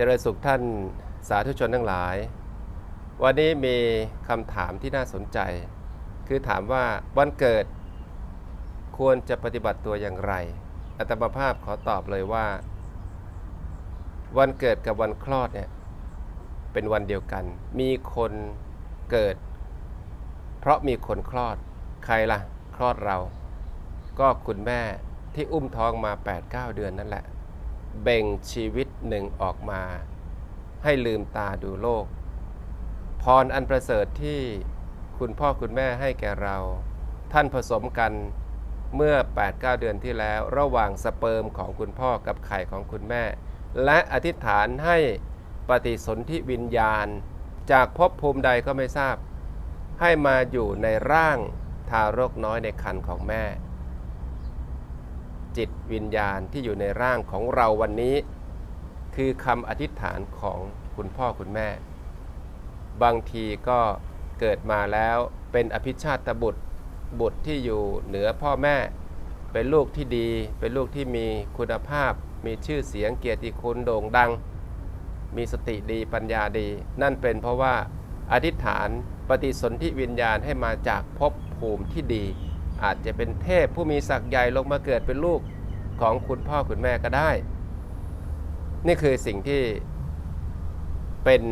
เจริญสุขท่านสาธุชนทั้งหลาย วันนี้มีคำถามที่น่าสนใจ คือถามว่าวันเกิดควรจะปฏิบัติตัวอย่างไรอาตมาภาพขอตอบเลยว่า วันเกิดกับวันคลอดเนี่ยเป็นวันเดียวกัน มีคนเกิด เพราะมีคนคลอดใครล่ะ คลอดเรา ก็คุณแม่ที่อุ้มท้องมา 8-9 เดือนนั่นแหละ เบ่งชีวิตหนึ่งออกมา ให้ลืมตาดูโลก พรอันประเสริฐที่คุณพ่อคุณแม่ให้แก่เรา ท่านผสมกันเมื่อ 8-9 เดือนที่แล้ว ระหว่างสเปิร์มของคุณพ่อกับไข่ของคุณแม่ และอธิษฐานให้ปฏิสนธิวิญญาณ จากภพภูมิใดก็ไม่ทราบ ให้มาอยู่ในร่างทารกน้อยในครรภ์ของแม่ จิตวิญญาณที่อยู่ในร่างของเราวันนี้ คือคำอธิษฐานของคุณพ่อคุณแม่ บางทีก็เกิดมาแล้วเป็นอภิชาตบุตรบุตรที่อยู่เหนือพ่อแม่ เป็นลูกที่ดี เป็นลูกที่มีคุณภาพ มีชื่อเสียงเกียรติคุณโด่งดัง มีสติดีปัญญาดี นั่นเป็นเพราะว่าอธิษฐานปฏิสนธิวิญญาณให้มาจากภพภูมิที่ดี อาจจะเป็นเทพผู้มีศักดิ์ใหญ่ลงมาเกิดเป็นลูกของคุณพ่อคุณแม่ก็ได้ นี่คือสิ่งที่เป็น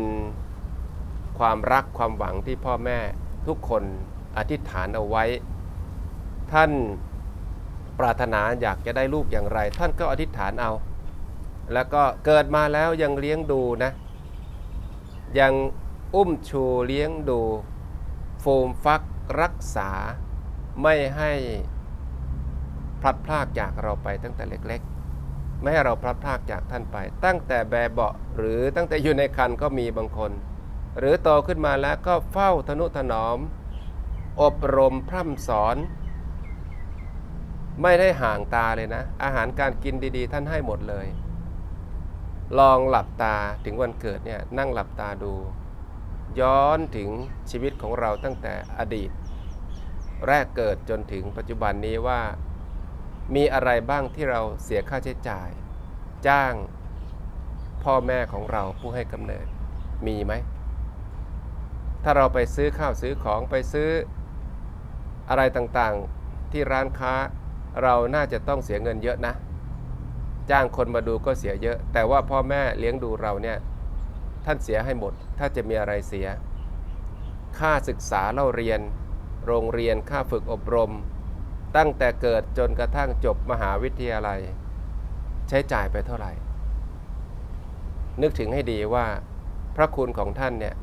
ความรักความหวังที่พ่อแม่ทุกคนอธิษฐานเอาไว้ ท่านปรารถนาอยากจะได้ลูกอย่างไร ท่านก็อธิษฐานเอา แล้วก็เกิดมาแล้วยังเลี้ยงดูนะ ยังอุ้มชูเลี้ยงดู โฟมฟักรักษา ไม่ให้พลัดพรากจากเราไปตั้งแต่เล็กๆ ไม่ให้เราพลัดพรากจากท่านไป ตั้งแต่แบเบาะหรือตั้งแต่อยู่ในคันก็มีบางคน หรือโตขึ้นมาแล้วก็เฝ้าทนุถนอม อบรมพร่ำสอน ไม่ได้ห่างตาเลยนะ อาหารการกินดีๆ ท่านให้หมดเลย ลองหลับตาถึงวันเกิดเนี่ยนั่งหลับตาดู ย้อนถึงชีวิตของเราตั้งแต่อดีต แรกเกิดจนถึงปัจจุบันนี้ว่า มีอะไรบ้างที่เราเสียค่าใช้จ่าย จ้างพ่อแม่ของเราผู้ให้กำเนิดมีไหม ถ้าเราไปซื้อข้าวซื้อของไปซื้ออะไรต่างๆที่ร้านค้าเราน่าจะต้องเสียเงินเยอะนะ จ้างคนมาดูก็เสียเยอะ แต่ว่าพ่อแม่เลี้ยงดูเราเนี่ยท่านเสียให้หมด ถ้าจะมีอะไรเสีย ค่าศึกษาเล่าเรียน โรงเรียนค่าฝึกอบรม ตั้งแต่เกิดจนกระทั่งจบมหาวิทยาลัย ใช้จ่ายไปเท่าไหร่ นึกถึงให้ดีว่า พระคุณของท่านเนี่ย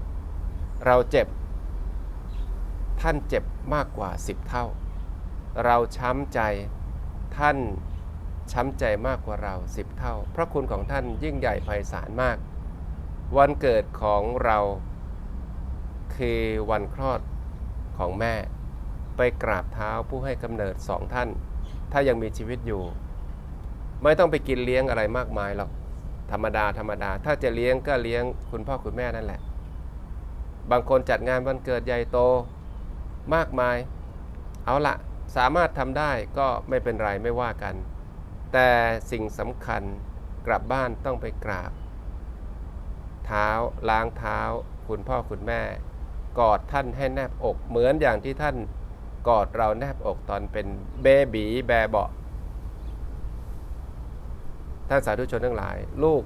เราเจ็บ ท่านเจ็บมากกว่า 10 เท่า เราช้ำใจท่านช้ำใจมากกว่าเรา10เท่า พระคุณของท่านยิ่งใหญ่ไพศาลมาก วันเกิดของเราคือวันคลอด ของแม่ ไปกราบเท้าผู้ให้กำเนิดสองท่าน ถ้ายังมีชีวิตอยู่ ไม่ต้องไปกินเลี้ยงอะไรมากมายหรอกธรรมดาธรรมดา ถ้าจะเลี้ยงก็เลี้ยงคุณพ่อคุณแม่นั่นแหละ บางคนจัดงานวันเกิดใหญ่โตมากมาย เอาละสามารถทำได้ก็ไม่เป็นไรไม่ว่ากัน แต่สิ่งสำคัญกลับบ้านต้องไปกราบ เท้าล้างเท้า คุณพ่อคุณแม่ กอดท่านให้แนบอก เหมือนอย่างที่ท่านกอดเราแนบอกตอนเป็นเบบีแบเบาะท่านสาธุชนทั้งหลาย ลูก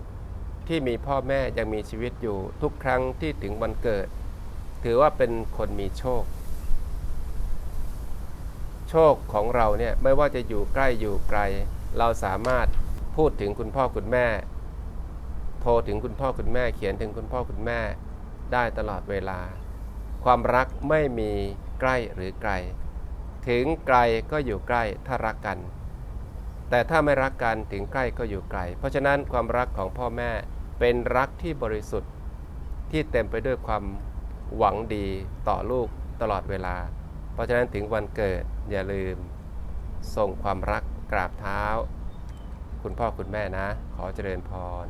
ที่มีพ่อแม่ยังมีชีวิตอยู่ทุกครั้งที่ถึงวันเกิด ถือว่าเป็นคนมีโชค โชคของเราเนี่ยไม่ว่าจะอยู่ใกล้อยู่ไกล เราสามารถพูดถึงคุณพ่อคุณแม่ โทรถึงคุณพ่อคุณแม่เขียนถึงคุณพ่อคุณแม่ได้ตลอดเวลา ความรักไม่มีใกล้หรือไกล ถึงไกลก็อยู่ใกล้ถ้ารักกัน แต่ถ้าไม่รักกันถึงใกล้ก็อยู่ไกล เพราะฉะนั้นความรักของพ่อแม่เป็นรักที่บริสุทธิ์ที่เต็มไปด้วยความหวังดีต่อลูกตลอดเวลา เพราะฉะนั้นถึงวันเกิดอย่าลืม ส่งความรักกราบเท้า คุณพ่อคุณแม่นะ ขอเจริญพร